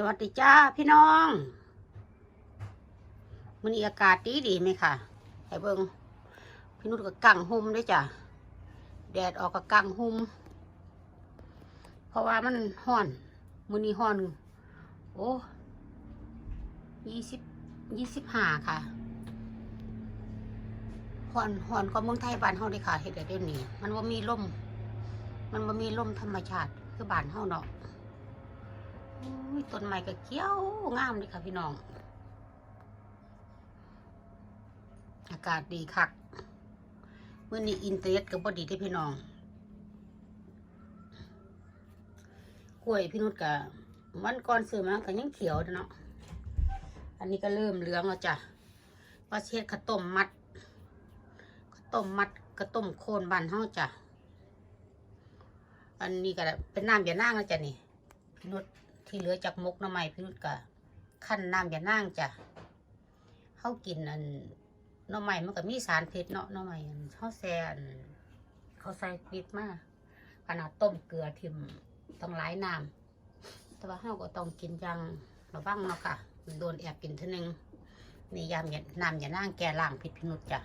สวัสดีจ้าพี่น้องมันอากาศดีดีไหมค่ะให้เบิงพี่นุชก็กังหุมด้วยจ้ะแดดออกก็กังหุมเพราะว่ามันห้อนมันนี้ห้อน โอ้ยี่สิบยี่สิบห้าค่ะห้อนห้อนก็เมืองไทยบ้านเฮาเลยค่ะเฮ็ดได้เดี๋ยวนี้ มันว่ามีลมมันว่ามีลมธรรมชาติคือบ้านเฮาเนาะ ต้นไม้ก็เขียวงามเลยค่ะพี่น้อง อากาศดีคักเมื่อนี้อินเทอร์เน็ตก็พอดีที่พี่น้อง กล้วยพี่นุชกับวันก่อนซื้อมาก็ยังเขียวเนาะ อันนี้ก็เริ่มเหลืองแล้วจ้ะว่าเช็ดข้าวต้มมัดข้าวต้มมัดข้าวต้มโคนบานเฮาจ้ะ อันนี้ก็เป็นน้ำยานั่งแล้วจ้ะนี่พี่นุช ที่เหลือจากมกหน้ำไม้พี่นุชก็ขั้นน้ำอย่านั่งจ้ะเขากินอันหน้ำไม้มันก็มีสารพิษเนาะหน้ำไม้เขาแซ่นเขาใส่พิษมากขนาดต้มเกลือทิมต้องหลายน้ำแต่ว่าเขาก็ต้องกินอยังระวังเนาะค่ะโดนแอบกินทีนึงนี่ยามอย่าน้ำอย่านั่งแกล้างพิษพี่นุชจ้ะ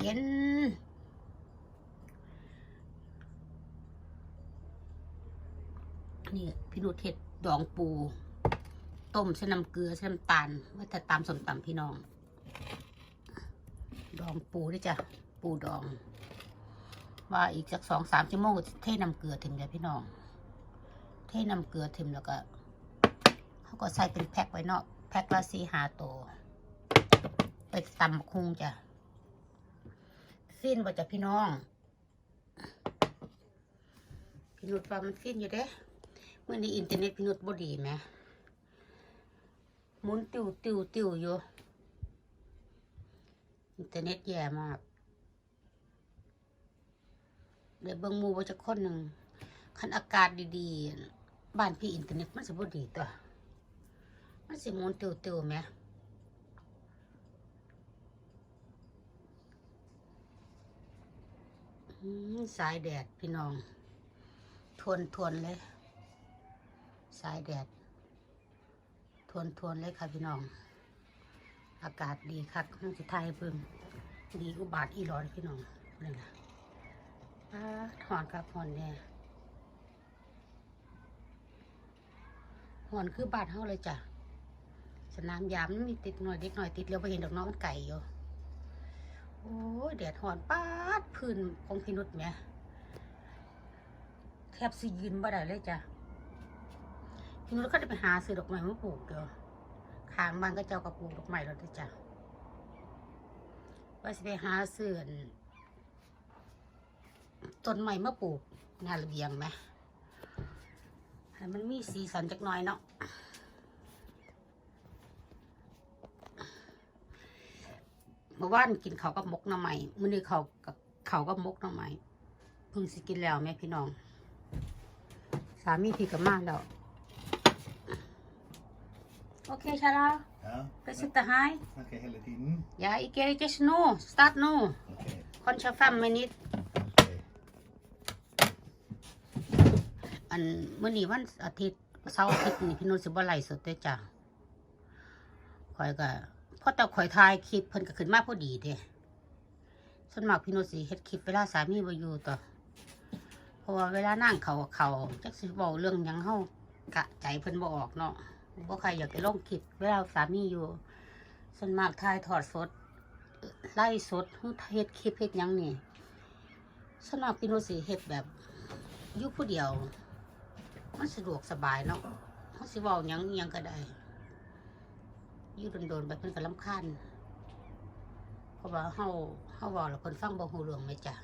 เย็น นี่พี่นุชเห็ดดองปู ต้มใส่น้ำเกลือใส่น้ำตาลว้แต่ตามสมตำพี่น้อง ดองปูด้วยจ้ะปูดอง ว่าอีกสักสองสามชั่วโมงเทน้ำเกลือถึงเลยพี่น้อง เทน้ำเกลือถึงแล้วก็เขาก็ใส่เป็นแพ็คไว้เนาะแพ็คละสี่หาตัวไปตำคุงจ้ะสิ้นว่าจะพี่น้องพี่นุชว่ามันสิ้นอยู่เด้ มื่อนี้อินเทอร์เน็ตพินุษบ่ดีไหมหมุนติวติวติวอยู่ อินเทอร์เน็ตแย่มากเดี๋ยวเบิ่งมูว่าจะคนหนึ่งคันอากาศดีๆ บ้านพี่อินเทอร์เน็ตมันจะบ่ดีตัว มันสิหมุนติวติวไหมสายแดดพี่น้อง ทวนทวนเลย สายแดด ทวนทวนๆเลยค่ะพี่น้อง อากาศดีคักห้องสุดท้ายเพิ่มดีกุบาทอีร้อนพี่น้องนี่นะถอนครับถอนแน่หอนคือบาทเท่าเลยจ้ะสนามยามมีติดหน่อยเด็กหน่อยติดเลี้วไปเห็นดอกน้องไก่อยู่โอ้ยแดดหอนปาดพื้นของพี่นุชแหม่ยแทบสิยืนบ่ได้เลยจ้ะ พี่นุชก็ได้ไปหาซื้อดอกไม้มาปลูกเดียวขางบ้านก็เจ้าก็ปลูกดอกไม้แล้วเด้จ้ะว่าสิไปหาซื้อนต้นไม้มาปลูกหน้าระเบียงไหมให้มันมีสีสันจักหน่อยเนาะเมื่อวานกินเขากับมกหน้ำใหม่มื้อนี้เขากับเขากับมกหน้ำใหม่เพิ่งสิกินแล้วแม่พี่น้อง สามีพี่กับมาแล้ว Okej, kära. Ja, Vi sitter här. snackar hela tiden. Ja, ikke just nu. Start nu. Okej. Kanskje fem minutter. okej. อันเมื่อนี้วันอาทิตย์เสาร์อาทิตย์นี่พี่นุชสิบ่ไล่สดเด้อจ้ะข่อยก็พอแต่ข่อยถ่ายคลิปเพิ่นก็ขึ้นมาพอดีเด้ส่วนมากพี่นุชสิเฮ็ดคลิปเวลาสามีบ่อยู่ต่อเพราะว่าเวลานั่งเขาเขาจักสิเว้าเรื่องหยังเฮากะใจเพิ่นบ่ออกเนาะ บ่ใครอยากจะลงคลิปเวลาสามีอยู่ส่วนมากถ่ายทอดสด ไล่สดเฮ็ดคลิปเฮ็ดหยังนี่ส่วนมากพี่นุชสิเฮ็ดแบบอยู่ผู้เดียว มันสะดวกสบายเนาะเขาสิเว้าหยังอิหยังก็ได้อยู่โดนๆไปเพิ่นก็ลำคาญเพราะว่าเฮาเฮาเว้าแล้วเพิ่นฟังบ่ฮู้เรื่องไหมจ้ะ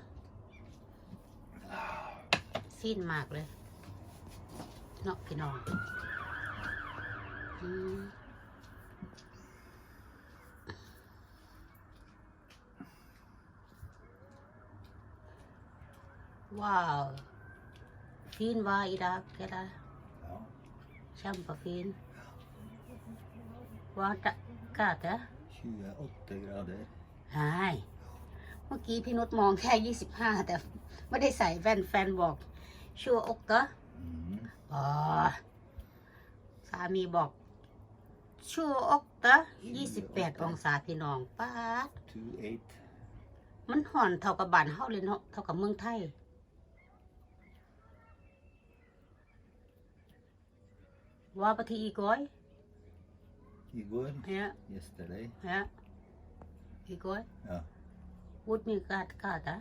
ซีนมากเลย เนาะพี่น้อง อืมว้าว fin var idag eller Ja. kjempefin. Hva er det? Hva er det? 28 grader. ใช่เมื่อกี้พี่นุชมองแค่ยี่สิบห้าแต่ไม่ได้ใส่แว่นแฟนบอก ชัวร์อกเหรอ Mm. อ๋อ สามีบอก ชูอกเตะยี่สิบแปดองศาพี่น้องป้าด Two eight. มันห่อนเท่ากับบ้านเฮาเลยเนาะเท่ากับเมืองไทย ว่าปฏิอีก้อย Igår. เฮ้ย Yesterday. เฮ้ยอีก้อย Ja. วุดมีกาดกาดอะ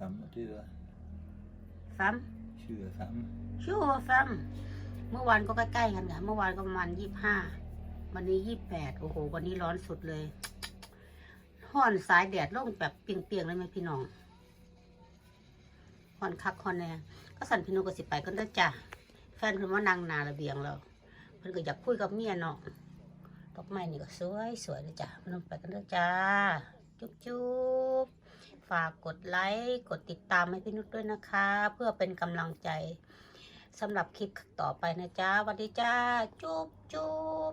25. ฟัม 25. ชัวฟัม เมื่อวานก็ใกล้ๆกันค่ะ เมื่อวานก็ประมาณยี่ห้า วันนี้ยี่แปด โอ้โห วันนี้ร้อนสุดเลยห่อนสายแดดร่มแบบเปียงๆเลยไหมพี่น้องห่อนคักห่อนแน่ก็สั่นพี่น้องก็สิไปกันเด้จ้ะ แฟนเพิ่นว่านางนาระเบียงเราเพิ่นก็อยากคุยกับเมียเนาะดอกไม้นี่ก็สวยสวยเลยจ้ะพี่น้องไปกันเด้จ้า จุ๊บจุ๊บฝากกดไลค์ กดติดตามให้พี่นุชด้วยนะคะ เพื่อเป็นกำลังใจ สำหรับคลิปต่อไปนะจ้าสวัสดีจ้า จุ๊บจุ๊บ